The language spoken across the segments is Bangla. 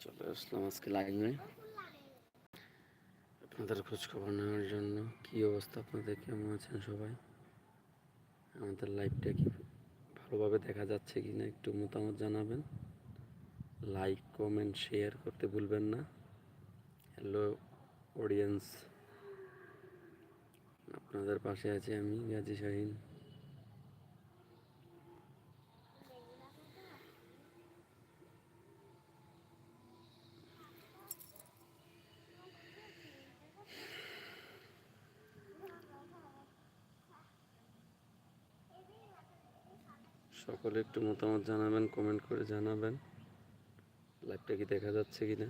চলে আসলাম আজকে লাইভে আপনাদের খোঁজ খবর নেওয়ার জন্য কি অবস্থা? আপনাদের কেমন আছেন সবাই? আমাদের লাইভটা কি ভালোভাবে দেখা যাচ্ছে কি না একটু মতামত জানাবেন। লাইক কমেন্ট শেয়ার করতে ভুলবেন না। হ্যালো অডিয়েন্স আপনাদের পাশে আছি আমি, গাজী শাহিন। সকলে একটু মতামত জানাবেন কমেন্ট করে জানাবেন। লাইভটা কি দেখা যাচ্ছে কি না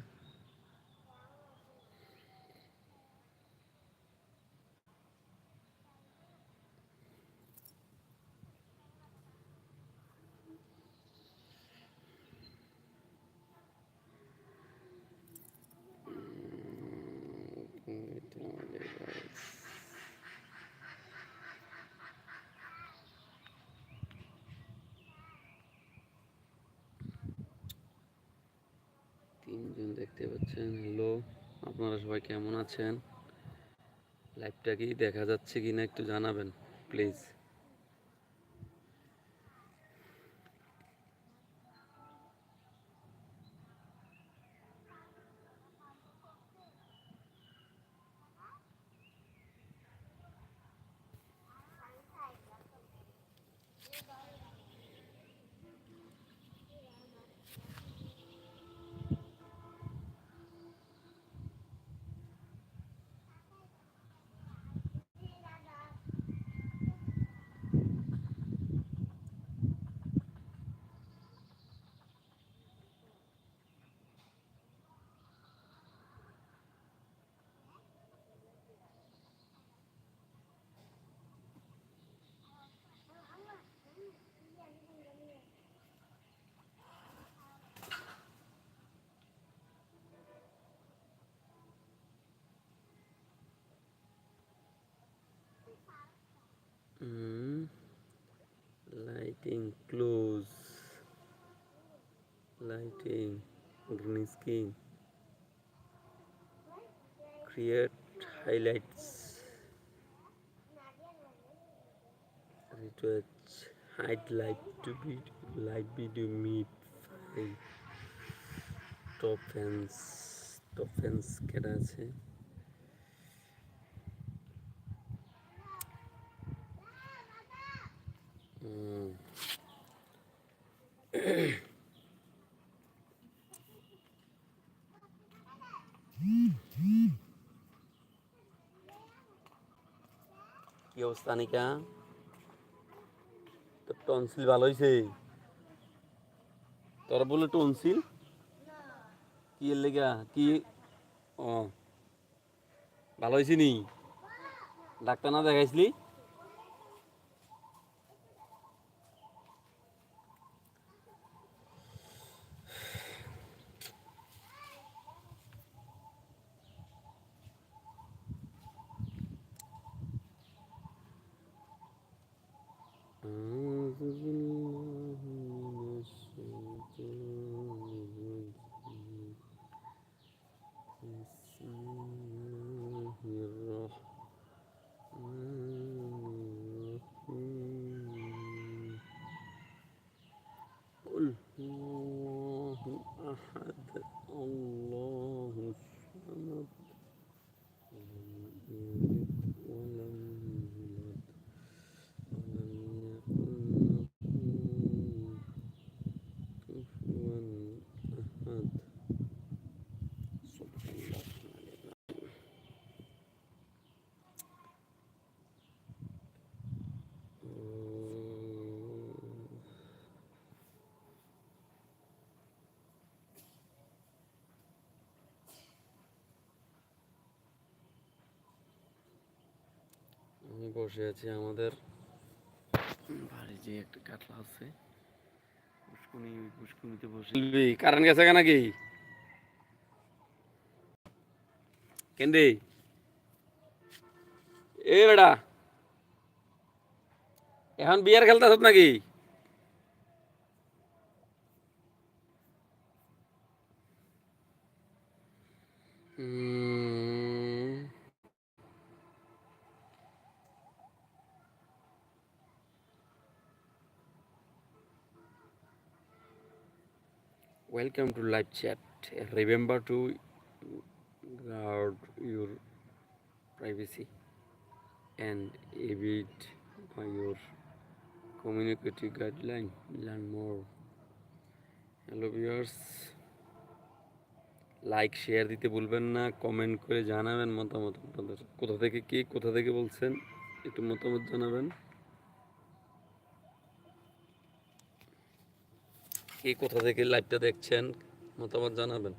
দেখতে পাচ্ছেন, হ্যালো, আপনারা সবাই কেমন আছেন? লাইভটা কি দেখা যাচ্ছে কি না একটু জানাবেন please Mm. Lighting close. Lighting green screen. Create highlights. Retouch. Hide light to be light video meet. Top fans. Top fans কেটা আছে কি অবস্থা, নিকা? তোর টনসিল ভালো হয়েছে তোর বলে টনসিল কি এর লেগা? কি? ও। ভালো হয়েছে নি ডাক্তার না দেখাইছিলি? বসে আছি আমাদের। বাড়ি যে একটা কাটলা আছে পুষ্কুনি পুষ্কুনিতে বসে। কারেন্ট গেছে কেন নাকি? কেন্দে? এ বেড়া এখন বিয়ার খেলতে নাকি? Um, Welcome to live chat. Remember to guard your privacy and by your communicative guideline. Learn more. Hello viewers like share দিতে ভুলবেন না কমেন্ট করে জানাবেন মতামত আপনাদের কোথা থেকে কি কোথা থেকে বলছেন একটু মতামত জানাবেন কে কোথা থেকে লাইভটা দেখছেন মতামত জানাবেন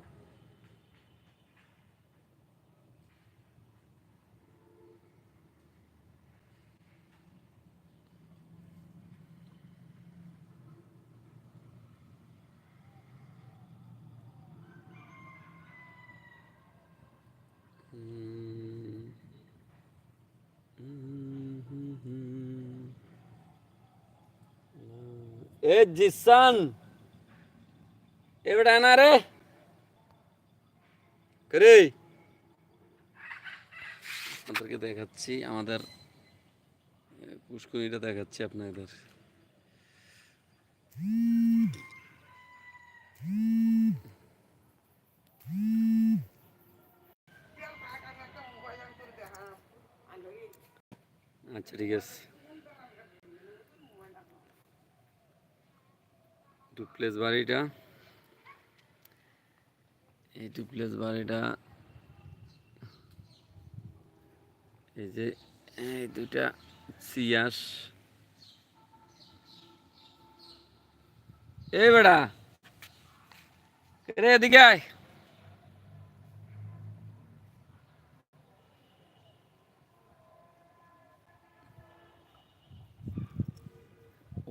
এ হুম। এ জিসান না রে করে আপনাদেরকে দেখাচ্ছি আমাদের এ, পুষ্করিটা দেখাচ্ছি আপনাদের আচ্ছা ঠিক আছে ডুপ্লেস বাড়িটা এই ডুপ্লেস বাড়িটা এই যে, এই দুটা সিয়াস। এই বেড়া রে এদিকে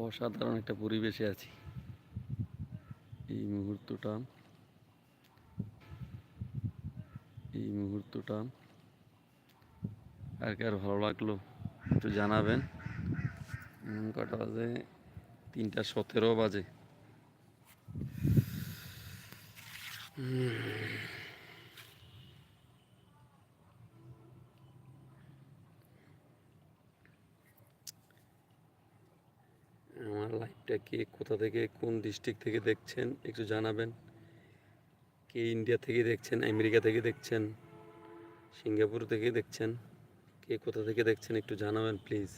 অসাধারণ একটা পরিবেশে আছি। এই মুহূর্তটা। এই মুহূর্তটা। আর কার ভালো লাগল একটু জানাবেন। কটা বাজে? তিনটা সতেরো বাজে। আমার লাইভটা কে কোথা থেকে, কোন ডিস্ট্রিক্ট থেকে দেখছেন, একটু জানাবেন। কে ইন্ডিয়া থেকে দেখছেন, আমেরিকা থেকে দেখছেন, সিঙ্গাপুর থেকে দেখছেন, কে কোথা থেকে দেখছেন একটু জানাবেন, প্লিজ।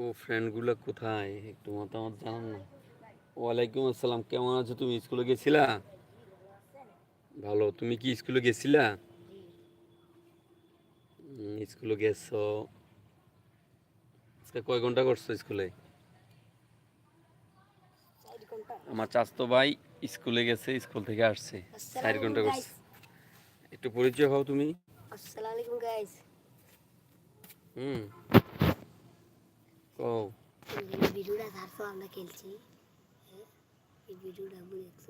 ও ফ্রেন্ডগুলো কোথায়? একটু মতামত জানান না। ওয়ালাইকুম আসসালাম কেমন আছো তুমি? স্কুলে গেছিলা? ভালো তুমি কি স্কুলে গেছিলা? স্কুলে গেছো। আজকে কয় ঘণ্টা করছ স্কুলে? আমার চাস্তো ভাই স্কুলে গেছে স্কুল থেকে আসছে। চার ঘণ্টা করছে। একটু পরিচয় হও তুমি। আসসালামু আলাইকুম গাইস হুম। কও এই ভিডিওটা ধারছো আমরা খেলছি? এই ভিডিওটা আপু দেখছ।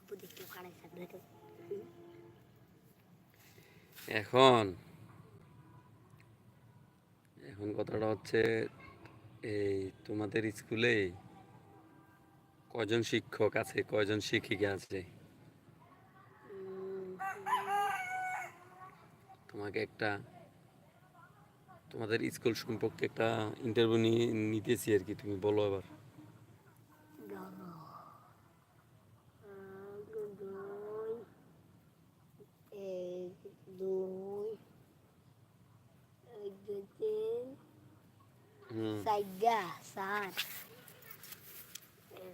আপু দেখতে পাড়াই সাথে এখন এখন কথাটা হচ্ছে এই তোমাদের স্কুলে কয়জন শিক্ষক আছে কয়জন শিক্ষিকা আছে? তোমাকে একটা তোমাদের স্কুল সম্পর্কে একটা ইন্টারভিউ নিয়ে নিতেছি আর কি, তুমি বলো এবার। সাইগা স্যার।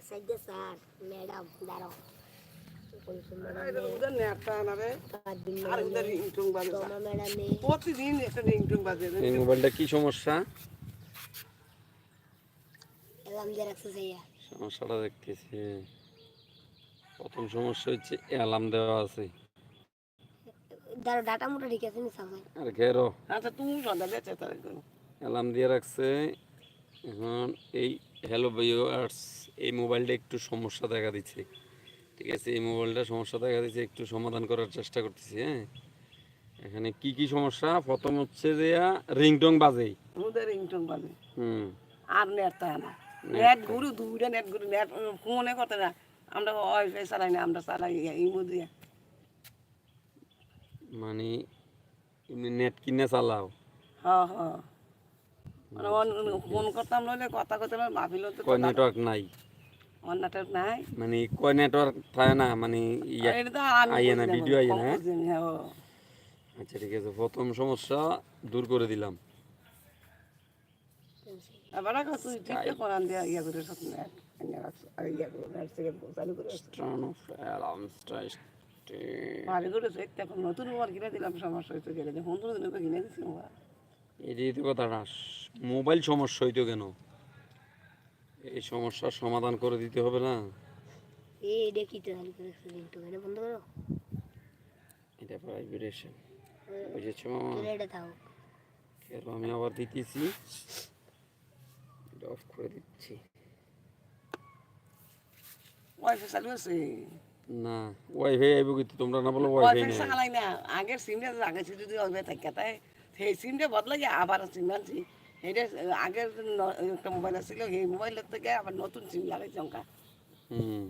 সাইগা স্যার, ম্যাডাম, দাঁড়াও। এই মোবাইলটা প্রথম সমস্যা হচ্ছে অ্যালার্ম দেওয়া আছে। আচ্ছা তুমি অ্যালার্ম দিয়ে রাখছে। এখন এই হ্যালো এই মোবাইলটা একটু সমস্যা দেখা দিচ্ছে। ঠিক আছে এই মোবাইলটা সমস্যা দেখা দিচ্ছে একটু সমাধান করার চেষ্টা করতেছি হ্যাঁ? এখানে কি কি সমস্যা? প্রথম হচ্ছে যে রিংটং বাজে। ওদের রিংটং বাজে। হুম। আর নেট তাই না। নেট ঘুরু দুইটা নেট ঘুরু নেট ফোনে কথা না। আমরা ওয়াইফাই চালাই না আমরা চালাই ইমো দিয়ে। মানে নেট কিনে চালাও। হ্যাঁ হ্যাঁ। মানে ফোন করতাম নইলে কথা নয় ভাবিল তো নেটওয়ার্ক নাই। নাই। মানে কয় নেটওয়ার্ক থাকে না মানে ইয়া আইয়ে না, ভিডিও আইয়ে না। আচ্ছা ঠিক আছে প্রথম সমস্যা দূর করে দিলাম। নতুন কিনে দিলাম সমস্যা হয়েছে গেলে। পনেরো দিন কিনে দিচ্ছি মোবাইল। মোবাইল সমস্যা হইতো কেন? এই সমস্যার সমাধান করে দিতে হবে না? এটা কি তো চালু করে রিংটং এটা বন্ধ করো। এটা ভাইব্রেশন বুঝেছ মামা? এটা থাও কেন আমি আবার দিতেছি? এটা অফ করে দিচ্ছি। ওয়াইফাই চালু আছে? না ওয়াইফাই আইব কিন্তু তোমরা না বলো ওয়াইফাই ওয়াইফাই নেই। চালাই না। আগের সিমটা আগে ছিল যদি ওয়াইফাই থাকে তাই সেই সিমটা বদলে গিয়ে আবার সিম আনছি। এটা আগের ন- একটা মোবাইল ছিল সেই মোবাইলের থেকে আবার নতুন সিম লাগাইছি অঙ্কা হুম।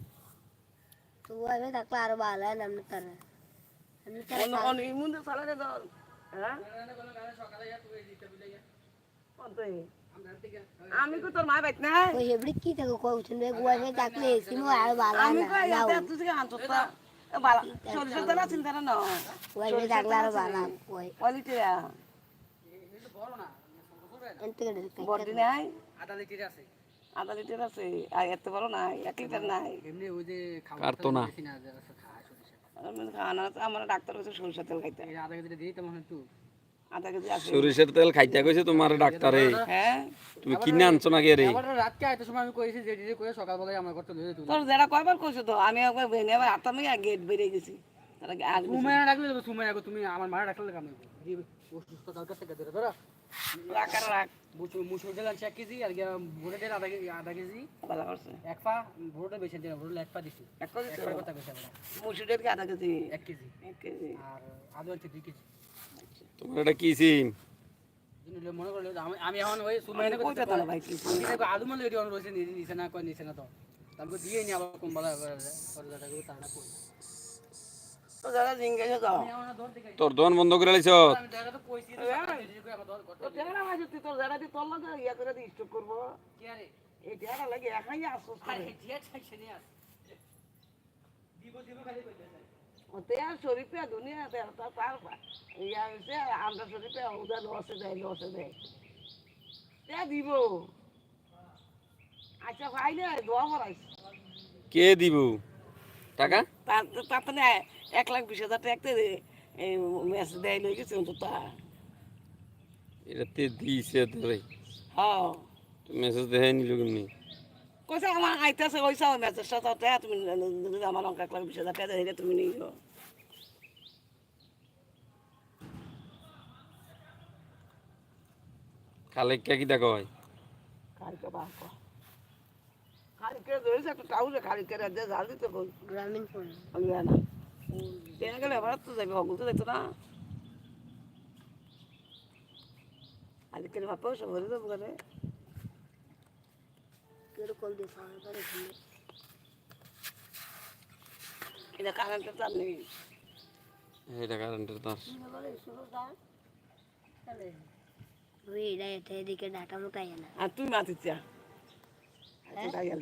তো ওইভাবে থাকলে আরও ভালো হয় না তারা অন্য ইমুন হ্যাঁ? আমি কো তোর মা বাইত না ওই হেবড়ি কি থাকো কই উঠুন ওইভাবে থাকলে সিমও আরও ভালো আমি কই তুই আনতো তো? চিন্তা না থাকলে আরও ভালো হয়। বডি নাই আধা লিটার আছে। আধা লিটার আছে। আর এত বড় নাই এক লিটার নাই এমনি ওই যে না। না আমি আমার ডাক্তার সরিষার তেল খাইতে। আধা কেজিটা দিই তেমন একটু আধা কেজি আছে। সরিষার তেল খাইতে কইছে তোমার ডাক্তারে। হ্যাঁ। তুমি কিনে আনছো নাকি রে? রাতকে আইতে সময় আমি কইছি যে দিদি কই সকালবেলায় আমার ঘর চলে যেত তোর যারা কয়বার কইছো তো আমি একবার আবার আতামে গেট বেরিয়ে গেছি। তুমি না ডাকলে তুমি আমার মারা কাম অসুস্থ দরকার থেকে ধরে ধরো। রাখ আর রাখ মুসুর ডাল আছে এক কেজি আর ভোরে ডাল আধা কেজি আধা কেজি ভালো করছে এক পা ভোরটা বেশি দিলাম ভোরটা এক পা দিছি এক কেজি কথা বেশি আমরা মুসুরের আধা কেজি এক কেজি এক কেজি আর আদু আছে দুই কেজি তোমার এটা কি সিম মনে করলে আমি আমি এখন ওই ভাই আলু মানে রয়েছে নিছে না কই নিছে না তো তারপর দিয়ে নি আবার কোন বলা করে করে তারা দোকান বন্ধ করে লাইছ দিব দিব খালি কইতে ওতে শরীফে দুনিয়া তার তার ইয়া হইছে আমরা শরীফে ওদা লসে দেয় লসে দেয়। দিব। আচ্ছা ভাই না দোয়া করাইছে কে দিব? টাকা? তার তার এক লাখ বিশ হাজার টাকা একটা এই দেয় লই গেছে তো। তা এটাতে দিছে ধরে। হ্যাঁ। তো মেসেজ দেখাই নিল কেমনি? কইছে আমার আইতাছে কইছে আমার মেসেজটা তো তে তুমি আমার অঙ্ক এক লাখ বিশ হাজার টাকা দিলে তুমি নিও কালে কে কি দেখা হয় কালকে বাপ কালকে ধরেছে একটা টাউরে কালকে রাজ্যে ঝাল দিতে কই গ্রামীণ আমি না ট্রেনে গেলে এবার তো যাবে হগুল তো দেখতো না। আজকের ভাবো সব ভরে দেবো করে কেউ কল দিয়ে সামনে করে ঘুরে এটা কারেন্টের তার নেই। এটা কারেন্টের তার এদিকে ডাটা মোটা হয় আর তুই মাতিস যা। কোথায় গেল।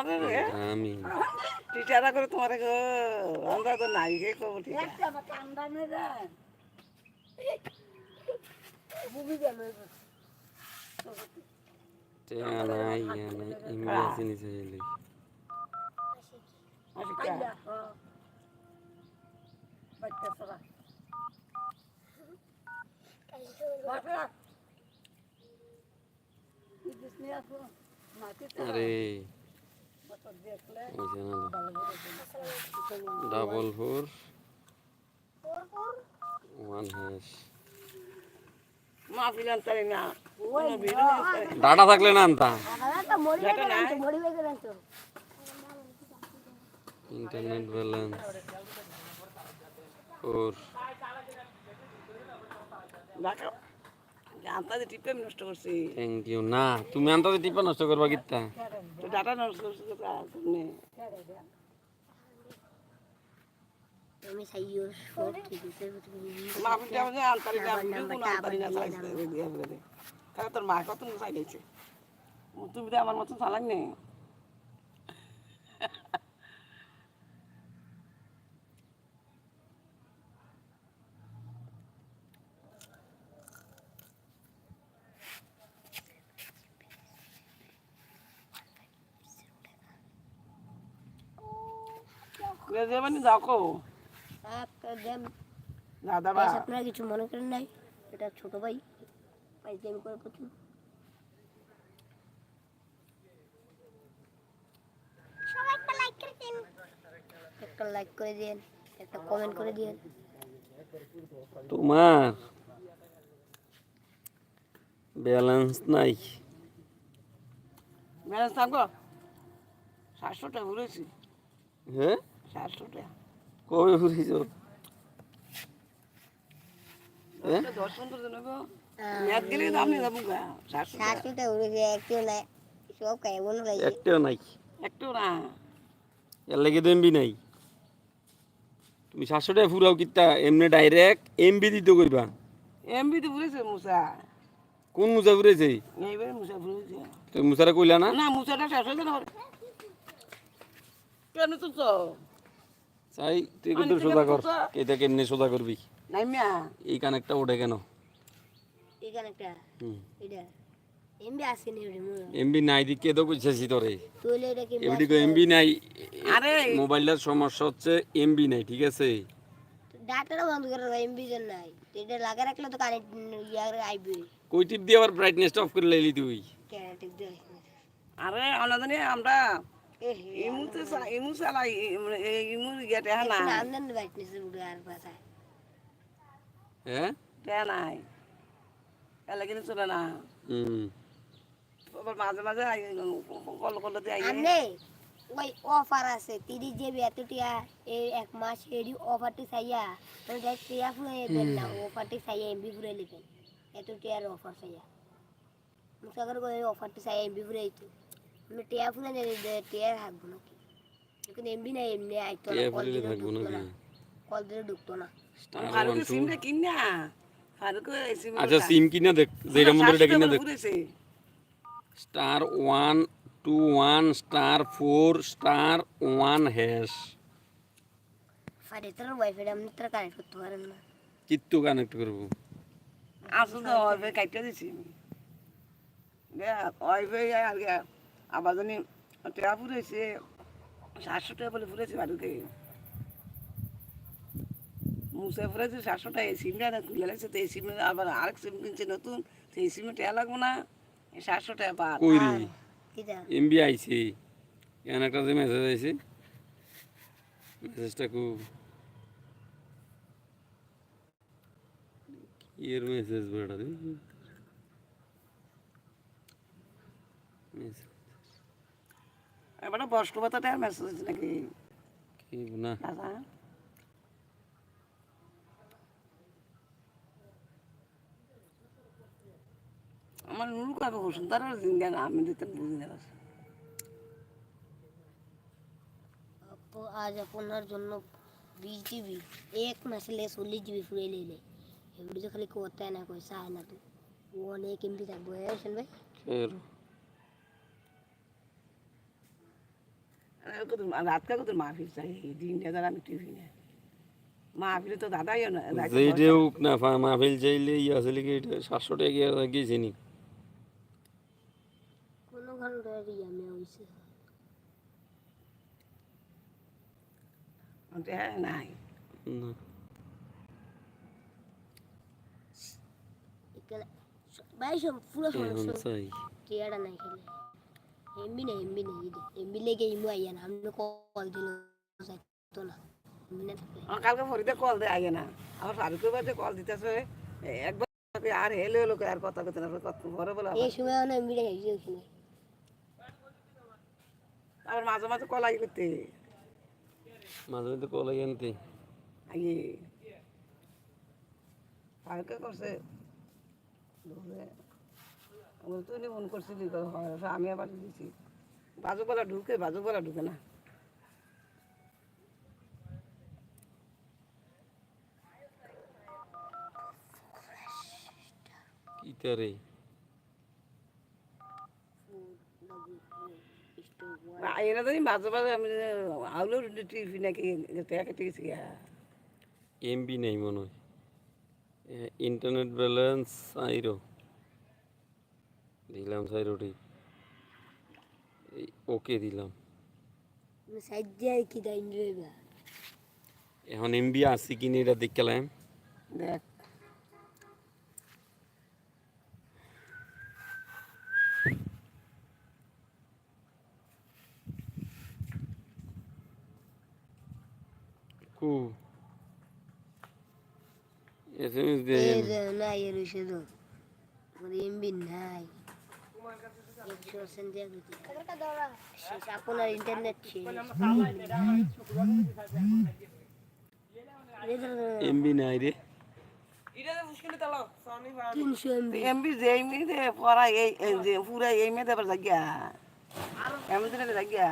আমি। টিচারা করে তোমার গো আমরা তো নাই কব হয়ে আশিকা আরে। Double four one hash. Data থাকলে না আনতা। Internet balance. ফোর। জানতারি টিপে আমি নষ্ট করছি। থ্যাংক ইউ না তুমি আন্তাজে টিপে নষ্ট করবা কিত্তা? তো ডাটা নষ্ট করছি? তুমি। আমি মাফি আনতারি কোনো আনতারি না তোর মা কত তুমি তো আমার মতন চালাক নেই। যাবেন? দেখো দাদা ব্যাস আপনারা কিছু মনে করেন নাই? এটা ছোট ভাই। ভাই গেম করে প্রচুর একটা লাইক করে দিন। একটা কমেন্ট করে দিন তোমার ব্যালেন্স নাই। ব্যালেন্স থাকব? সাতশো টাকা ঘুরেছি। হ্যাঁ? সাতশো টাকা কবে ঘুরিছ দশ পনেরো জন গো ম্যাথ গেলে দাম নেই যাব গা সাতশো টাকা শাশুটা উড়ে একটু নাই সব খাই বলে খাই একটাও নাই। একটু না। এর লেগে তো এমবি নাই। তুমি সাতশো টাকা ফুরাও কিত্তা এমনি ডাইরেক্ট এমবি দিতে কইবা? এমবি তো ঘুরেছে মুসা। কোন মুসা ফুরেছে? এইবারে মুসা ঘুরেছে তুমি মুসারা কইলা না? না মুসাটা শেষ কেন তো চাই তুই কিন্তু সোজা কর। এটা কেমনে সোজা করবি? নাই এই কানেকটা ওঠে কেন? এখানে একটা হুম। এটা এমবি আসেনি এমবি নাই দি তো কইছিস তোরে? তুইলে এটা কি এমডি কো এমবি নাই। আরে! মোবাইলের সমস্যা হচ্ছে এমবি নাই ঠিক আছে? ডাটাটা বন্ধ করে দাও এমবি জন নাই। এটা লাগা রাখলে তো কানেক্ট ইয়ার আইবি। কই টিপ দিয়ে আবার ব্রাইটনেসটা অফ করে লাইলি তুই? দিয়ে আরে আমরা ইমু তো চা- ইমু চালাই ইমু উড়ে আর পাশা হ্যাঁ টেহা নাই। এলা কিন্তু চলে না। হুম আবার মাঝে মাঝে কল কলতে আই আমনে ওই অফার আছে তিরিশ জিবি এত টিয়া এই এক মাস এডি অফারটি চাইয়া তো যাই টিয়া ফুরে দেন না অফারটি চাইয়া এমবি ফুরে লিখেন এত টিয়ার অফার চাইয়া। মুসাগর করে অফারটি চাইয়া এমবি ফুরে আইতো আমি টিয়া ফুরে টিয়া থাকব নাকি? কিন্তু এমবি না এমনি আইতো না কল দিলে থাকব না। কল দিলে ঢুকতো না। স্টার ফারুক ওয়ান টু সিমটা কিনা ফারুক সিম আচ্ছা সিম কিনা দেখ যেটা মধ্যে এটা কিনা দেখ। Star one two one star four star one hash wifi আপনি তোর কানেক্ট করতে পারেন না। কিত্তু কানেক্ট করব। আসলে ওয়াইফাই কাটতে দিছি। ওয়াইফাই আর আবার জানি টেয়া ফুরেছে সাতশো টাকা বলে ফুরেছে বাড়িতে। মুসে ফুরেছে সাতশো টাকা এই সিমটা খুলে লাগছে তো এই সিম আবার আরেক সিম কিনছে নতুন এই সিমে টেয়া লাগবো না এই সাতশো টাকা পার এমবি আইছে। কেন একটা যে মেসেজ আইছে মেসেজটা খুব কি। এর মেসেজ বেড়া মেসেজ এবারে বস্ত্র ভাতাটা মেসেজ নাকি? কি না দাদা? আমার নুরু কাকে বসুন তার জিঙ্গা না আমি দিতে বুঝি না আপু আজ আপনার জন্য বিশ জিবি এক মাসে লে চল্লিশ জিবি ফুরে নিলে এগুলো তো খালি করতে না কই চায় না তো। অনেক এমবি থাকব হ্যাঁ হোসেন ভাই? এর রাত কাকে তোর মাফি চাই? দিন দাদা আমি টিভি না মাহফিলে তো দাদাইও না যাইতে যেই ভয় রে হোক না মাহফিল চাইলে ইয়ে আসলে কি এটা সাতশো টাকা গিয়ে গিয়েছে নি। কোনো ঘণ্টা রিয়ামে হইছে। করে। হ্যাঁ নাই। না। ভাই সব পুরো সমস্যা চাই। নাই খেলে। এমবি নেই এমবি নেই ইদে এমবি লেগে ইমু আইয়া না আমি কল দিল তো না না কালকে ফরিদে কল দেয় আগে না আমার ফারুকের বাজে কল দিতেছে একবার আর হেলে হলো আর কথা কথা না কত ঘরে বলে এই সময় মানে এমবি লেগে গেছে ওখানে আবার মাঝে মাঝে কল আগে করতে মাঝে মধ্যে কলাই আনতে আগে ফারুকে করছে বলে, তুই ফোন করছিলি হয়, আমি আবার দিছি। বাজু বলা ঢুকে বাজু বলা ঢুকে না। কি তারে এরা জানি মাঝে মাঝে আমি আউলো টিভি নাকি কেটে গেছি এমবি নেই মনে হয়। ইন্টারনেট ব্যালেন্স আইরো। দিলাম সাইরোটি ওকে দিলাম। কি এনজয় এখন এমবি আছে কিনা এটা দেখলাম দেখ। কু। এস এম এস দিয়ে না এর শুধু মানে এমবি নাই একশো পার্সেন্ট দিয়ে দিতে আপনার ইন্টারনেট এমবি নাই রে। এমবি পড়া এই পুরা এই মেয়েদের দেবার জাগিয়া এমন দিনে জায়গা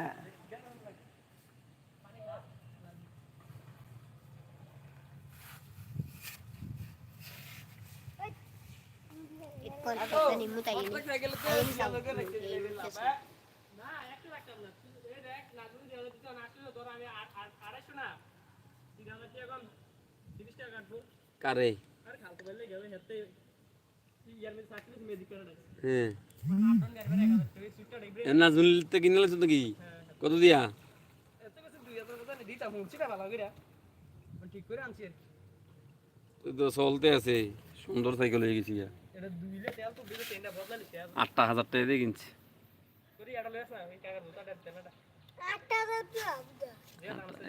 Sa ayun sa কারে? হ্যাঁ। নাজমুল তো কিনে লাগছো নাকি? কত দিয়া? ঠিক করে আনছি আর কি। তুই তো চলতে আছে সুন্দর সাইকেল হয়ে গেছি আটটা হাজার টাকা দিয়ে কিনছি।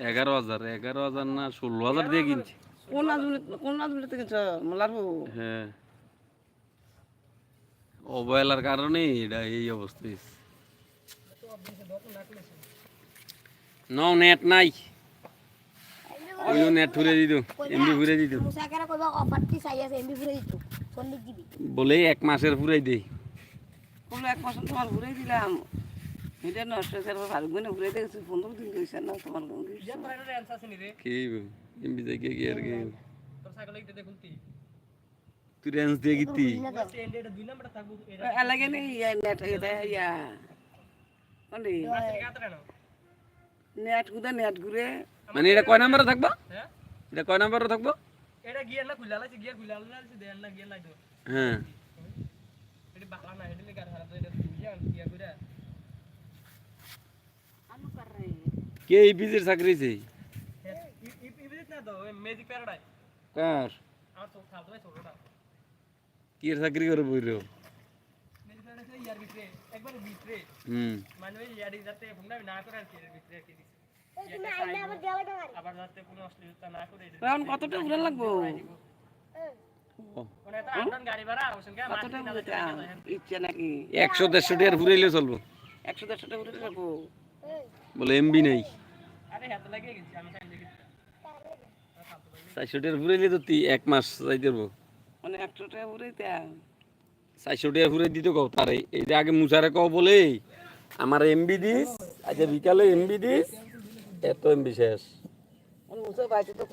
এগারো হাজার এগারো হাজার না ষোলো হাজার দিয়ে কিনছি। কোন কোন থেকে হ্যাঁ। অবহেলার কারণে এটা এই অবস্থা নেট নাই। ওই নেট ঘুরে দিত এমবি ঘুরে দিত। অফারটি চাই আছে এমবি ফুরে দিত। 40 জিবি বলে এক মাসের ফুরাই দেই। কোনো এক মাস তোমার ঘুরে দিলাম। এটা নষ্ট হয়েছে ভালো গুনে ঘুরে দেখেছি পনেরো দিন গেছে না তোমার নি কি এমবি যাই কি আর কি তুই তুই রেঞ্জ দিয়ে গিতি এলাকে নেই নেট এটা ইয়া। কোনটি কাতরে না নেট ঘুরে নেট ঘুরে? মানে এটা কয় নাম্বারে থাকবা? হ্যাঁ? এটা কয় নাম্বারে থাকব? এটা গিয়ার না খুলে আলাইছে গিয়ার খুলে আলাইছে দেন না গিয়ার তো হ্যাঁ। এটা বাকলা না এটা হারা তো এটা গিয়ার গিয়ার করে কে এই বিজের চাকরিছে ইবিদিত না তো ম্যাজিক প্যারাডাইস কার? আমার তো খালতো ভাই ছোটটা কি চাকরি করে বইরো ম্যাজিক প্যারাডাইস ইয়ার ভিতরে একবার ভিতরে। হুম। মানে ওই যাতে ফোনটা না করে আর কি এর কি দিছে। আবার যাতে কোনো অশ্লীলতা না করে এটা এখন কতটা ঘুরে লাগবো? মানে ঘুরে একশো দেড়শো টাকার ফুরাইলে চলবো। একশো দেড়শোটা ঘুরে লাগবো? বলে এমবি নেই। আরে হাতে লাগিয়ে গেছি আমি সাইন দেখেছি চারশো টাকার ফুরাইলে তো তুই এক মাস যাইতে পারব মানে একশোটা ঘুরে চারশো টাকা ফুরাই দিতে কও তারে। এই যে আগে মুসারে কও বলে আমার এমবি দিস আচ্ছা বিকালে এমবি দিস এত এমবি শেষ বাড়িতে তো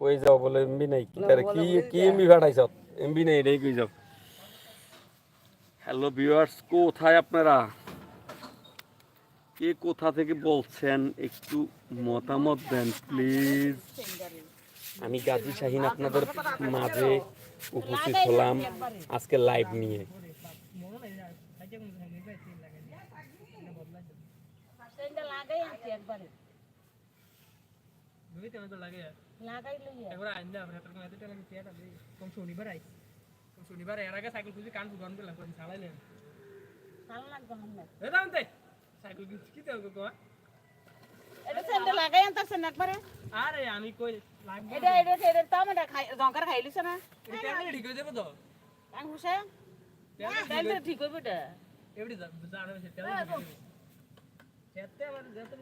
কই যাও বলে এমবি নাই কি? কি এমবি ফাটাইছ এমবি নাই এটাই কই যাও? হ্যালো ভিউয়ার্স কোথায় আপনারা? কে কোথা থেকে বলছেন? একটু মতামত দেন প্লিজ আমি গাজী শাহিন আপনাদের মাঝে উপস্থিত হলাম আজকে লাইভ নিয়ে মনে নাই না সাইকেল কোন সাইকেল ভাই তিন লাগাই এটা বদলাই দেব সেটা লাগাই আনছি একবারে দুই তিন তো লাগে লাগাই লইয়া একবার আইন না আমরা তখন এত টাকা এটা দিই কম শনিবার আই কম শনিবার এর আগে সাইকেল খুঁজে কান ফুটন করলাম কোন চালাইলেন ভালো লাগবে না এ দাম তে সাইকেল কি কি গো এটা সেটা লাগাই আনতাছেন একবারে আরে আমি কই লাগবে এটা এটা এটা তাম এটা খাই জঙ্কার খাইলিছ না এটা কেমন ঠিক হয়ে যাবে তো আং হুসে ঠিক হইবে এটা এবারে জানা সেটা সেটা আমার যত